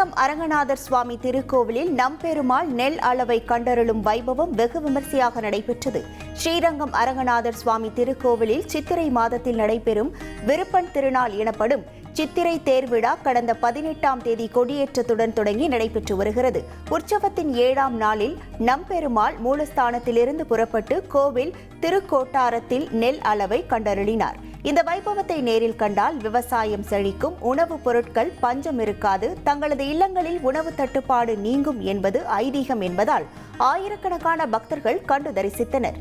ஸ்ரீரங்கம் அரங்கநாதர் சுவாமி திருக்கோவிலில் நம்பெருமாள் நெல் அளவை கண்டருளும் வைபவம் வெகு விமர்சையாக நடைபெற்றது. ஸ்ரீரங்கம் அரங்கநாதர் சுவாமி திருக்கோவிலில் சித்திரை மாதத்தில் நடைபெறும் விருப்பன் திருநாள் எனப்படும் சித்திரை தேர்விழா கடந்த பதினெட்டாம் தேதி கொடியேற்றத்துடன் தொடங்கி நடைபெற்று வருகிறது. உற்சவத்தின் ஏழாம் நாளில் நம்பெருமாள் மூலஸ்தானத்திலிருந்து புறப்பட்டு கோவில் திருக்கோட்டாரத்தில் நெல் அளவை கண்டருளினார். இந்த வைபவத்தை நேரில் கண்டால் விவசாயம் செழிக்கும் உணவுப் பொருட்கள் பஞ்சம் இருக்காது தங்களது இல்லங்களில் உணவு தட்டுப்பாடு நீங்கும் என்பது ஐதீகம் என்பதால் ஆயிரக்கணக்கான பக்தர்கள் கண்டு தரிசித்தனர்.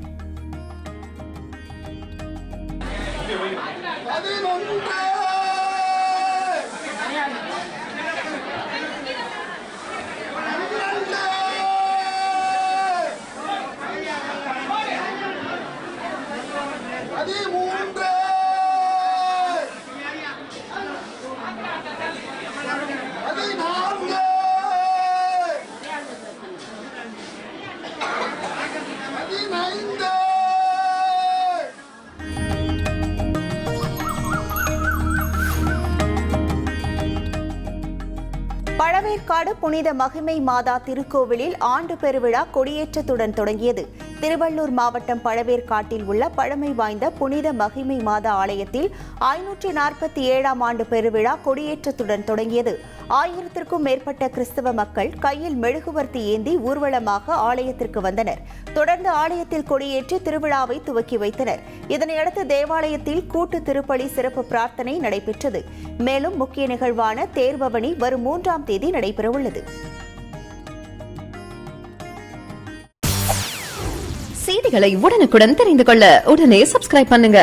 அதே மூன்று பழவேற்காடு புனித மகிமை மாதா திருக்கோவிலில் ஆண்டு பெருவிழா கொடியேற்றத்துடன் தொடங்கியது. திருவள்ளூர் மாவட்டம் பழவேற்காட்டில் உள்ள பழமை வாய்ந்த புனித மகிமை மாதா ஆலயத்தில் ஐநூற்று நாற்பத்தி ஏழாம் ஆண்டு பெருவிழா கொடியேற்றத்துடன் தொடங்கியது. ஆயிரத்திற்கும் மேற்பட்ட கிறிஸ்தவ மக்கள் கையில் மெழுகுவர்த்தி ஏந்தி ஊர்வலமாக ஆலயத்திற்கு வந்தனர். தொடர்ந்து ஆலயத்தில் கொடியேற்றி திருவிழாவை துவக்கி வைத்தனர். இதனையடுத்து தேவாலயத்தில் கூட்டு திருப்பலி சிறப்பு பிரார்த்தனை நடைபெற்றது. மேலும் முக்கிய நிகழ்வான தேர்பவனி வரும் மூன்றாம் தேதி நடைபெறவுள்ளது. செய்திகளை உடனுக்குடன் தெரிந்து கொள்ள உடனே சப்ஸ்கிரைப் பண்ணுங்க.